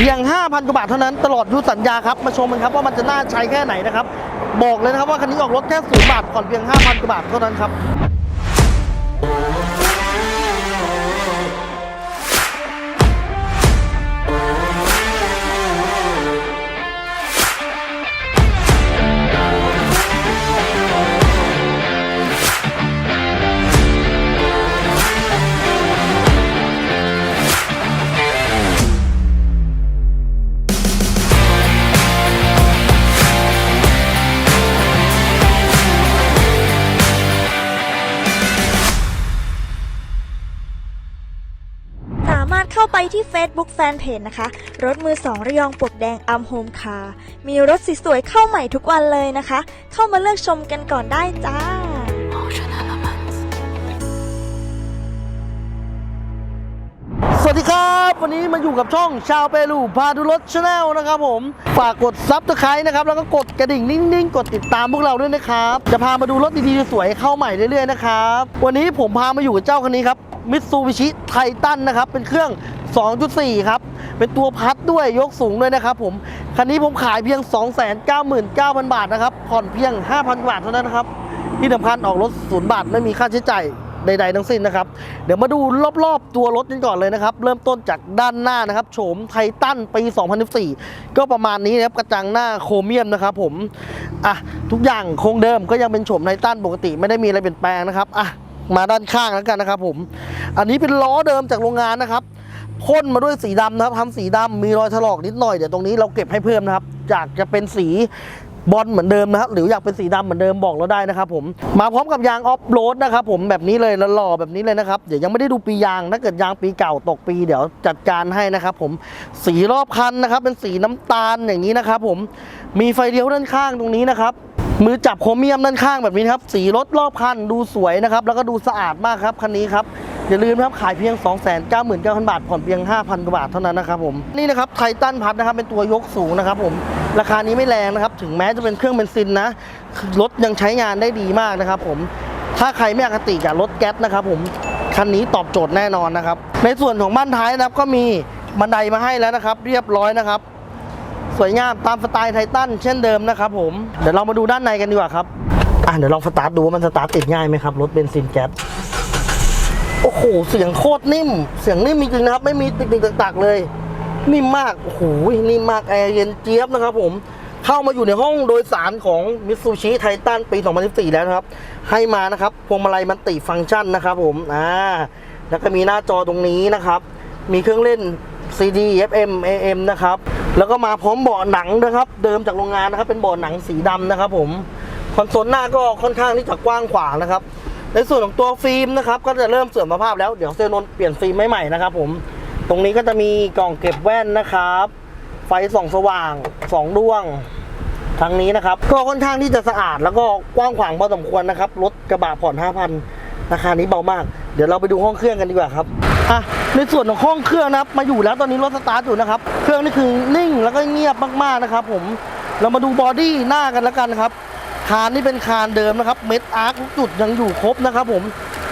เพียง 5,000 กว่าบาทเท่านั้นตลอดยุสัญญาครับ มาชมกันครับว่ามันจะน่าใช้แค่ไหนนะครับ บอกเลยนะครับว่าคันนี้ออกรถแค่ศูนย์บาทผ่อนเพียง 5,000 กว่าบาทเท่านั้นครับ เข้าไปที่ Facebook Fanpage นะคะ รถมือสองระยองปลวกแดงอัมโฮมคาร์มีรถสวยๆเข้าใหม่ทุกวันเลยนะคะ เข้ามาเลือกชมกันก่อนได้จ้าสวัสดีครับ วันนี้มาอยู่กับช่องชาวเปรูพาดูรถชาแนลนะครับผม ฝากกดซับสไครต์นะครับ แล้วก็กดกระดิ่งนิ่งๆ กดติดตามพวกเราด้วยนะครับ จะพามาดูรถดีๆ สวยๆเข้าใหม่เรื่อยๆนะครับ วันนี้ผมพามาอยู่กับเจ้าคันนี้ครับ มิตซูบิชิไททันนะครับ เป็นเครื่อง 2.4 ครับ เป็นตัวพัดด้วยยกสูงด้วยนะครับผมคันนี้ผมขายเพียง 299,000 บาทนะครับ ผ่อนเพียง 5,000 บาทเท่านั้นนะครับ ที่สำคัญออกรถศูนย์บาทไม่มีค่าใช้จ่ายใดๆทั้งสิ้นนะครับ เดี๋ยวมาดูรอบๆตัวรถกันก่อนเลยนะครับ เริ่มต้นจากด้านหน้านะครับ โฉมไททันปี 2014 ก็ประมาณนี้นะครับ กระจังหน้าโครเมียมนะครับผม อะ ทุกอย่างคงเดิมก็ยังเป็นโฉมไททันปกติไม่ได้มีอะไรเปลี่ยนแปลงนะครับ อะ มาด้านข้างแล้วกันนะครับผม อันนี้เป็นล้อเดิมจากโรงงานนะครับพ่นมาด้วยสีดำนะครับทำสีดำมีรอยถลอกนิดหน่อยเดี๋ยวตรงนี้เราเก็บให้เพิ่มนะครับอยากจะเป็นสีบอลเหมือนเดิมนะครับหรืออยากเป็นสีดำเหมือนเดิมบอกเราได้นะครับผมมาพร้อมกับยางออฟโรดนะครับผมแบบนี้เลยแล้วหล่อแบบนี้เลยนะครับเดี๋ยวยังไม่ได้ดูปียางถ้าเกิดยางปีเก่าตกปี เดี๋ยวจัดการให้นะครับผมสีรอบคันนะครับเป็นสีน้ำตาลอย่างนี้นะครับผมมีไฟเลี้ยวด้านข้างตรงนี้นะครับ มือจับโครเมียมด้านข้างแบบนี้ครับ สีรถรอบคันดูสวยนะครับ แล้วก็ดูสะอาดมากครับคันนี้ครับอย่าลืมนะครับขายเพียง 299,000 บาทผ่อนเพียง 5,000กว่าบาทเท่านั้นนะครับผมนี่นะครับไททันพัทนะครับเป็นตัวยกสูงนะครับผมราคานี้ไม่แรงนะครับ ถึงแม้จะเป็นเครื่องเบนซินนะรถยังใช้งานได้ดีมากนะครับผมถ้าใครไม่อคติกับรถแก๊สนะครับผมคันนี้ตอบโจทย์แน่นอนนะครับในส่วนของบ้านท้ายนะครับก็มีบันไดมาให้แล้วนะครับ เรียบร้อยนะครับ สวยงามตามสไตล์ไททันเช่นเดิมนะครับผม เดี๋ยวเรามาดูด้านในกันดีกว่าครับ อะเดี๋ยวลองสตาร์ทดูว่ามันสตาร์ทติดง่ายไหมครับรถเบนซินแก๊สโอ้โหเสียงโคตรนิ่ม เสียงนิ่มจริงๆนะครับ ไม่มีติกๆตักๆเลย นิ่มมากโอ้โหนิ่มมากแอร์เย็นเจี๊ยบนะครับผมเข้ามาอยู่ในห้องโดยสารของมิตซูชิไททันปี 2014 แล้วนะครับ ให้มานะครับพวงมาลัยมันติฟังก์ชันนะครับผมอ่าแล้วก็มีหน้าจอตรงนี้นะครับ มีเครื่องเล่น CD FM AM นะครับ แล้วก็มาพร้อมเบาะหนังนะครับ เดิมจากโรงงานนะครับ เป็นเบาะหนังสีดำนะครับ ผมคอนโซลหน้าก็ค่อนข้างที่จะกว้างขวางนะครับ ในส่วนของตัวฟิล์มนะครับ ก็จะเริ่มเสื่อมสภาพแล้วเดี๋ยวเซลนนท์เปลี่ยนฟิล์มใหม่ๆนะครับ ผมตรงนี้ก็จะมีกล่องเก็บแว่นนะครับ ไฟส่องสว่างสองดวงทางนี้นะครับ ก็ค่อนข้างที่จะสะอาดแล้วก็กว้างขวางพอสมควรนะครับรถกระบะผ่อน 5,000ราคานี้เบามาก เดี๋ยวเราไปดูห้องเครื่องกันดีกว่าครับอะ ในส่วนของห้องเครื่องนะครับมาอยู่แล้วตอนนี้รถสตาร์ทอยู่นะครับ เครื่องนี่คือนิ่งแล้วก็เงียบมากๆนะครับ ผมเรามาดูบอดี้หน้ากันแล้วกันครับคานนี่เป็นคานเดิมนะครับเม็ดอาร์คทุกจุดยังอยู่ครบนะครับ ผม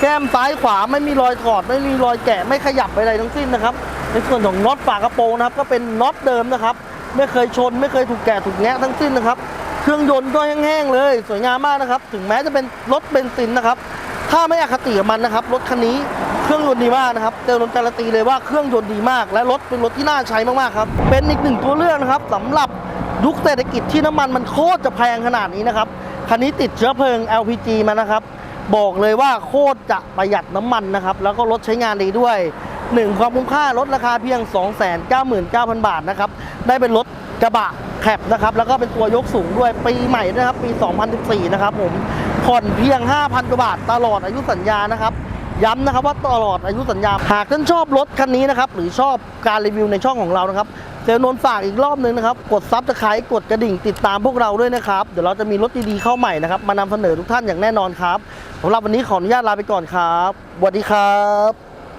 แก้มซ้ายขวาไม่มีรอยถอด ไม่มีรอยแกะไม่ขยับอะไรทั้งสิ้นนะครับ ในส่วนของน็อตฝากระโปรงนะครับ ก็เป็นน็อตเดิมนะครับ ไม่เคยชน ไม่เคยถูกแกะถูกแงะทั้งสิ้นนะครับเครื่องยนต์ก็แห้งๆเลย สวยงามมากนะครับ ถึงแม้จะเป็นรถเบนซินนะครับ ถ้าไม่อคติกับมันนะครับรถคันนี้ เครื่องยนต์ดีมากนะครับเตลนการันตีเลยว่าเครื่องยนต์ดีมาก และรถเป็นรถที่น่าใช้มากๆครับ เป็นอีกหนึ่งตัวเลือกนะครับสำหรับยุคเศรษฐกิจที่น้ำมันมันโคตรจะแพงขนาดนี้นะครับคันนี้ติดเชื้อเพลิง LPG มานะครับ บอกเลยว่าโคตรจะประหยัดน้ำมันนะครับ แล้วก็รถใช้งานดีด้วย 1 ความคุ้มค่าลดราคาเพียง 299,000 บาทนะครับ ได้เป็นรถกระบะแคปนะครับ แล้วก็เป็นตัวยกสูงด้วย ปีใหม่นะครับ ปี 2014 นะครับผม ผ่อนเพียง 5,000 กว่าบาทตลอดอายุสัญญานะครับ ย้ำนะครับว่าตลอดอายุสัญญา หากท่านชอบรถคันนี้นะครับ หรือชอบการรีวิวในช่องของเรานะครับเซลนน์ฝากอีกรอบนึงนะครับ กดซับสไครต์กดกระดิ่งติดตามพวกเราด้วยนะครับ เดี๋ยวเราจะมีรถดีๆเข้าใหม่นะครับ มานำเสนอทุกท่านอย่างแน่นอนครับสำหรับวันนี้ขออนุญาตลาไปก่อนครับสวัสดีครับ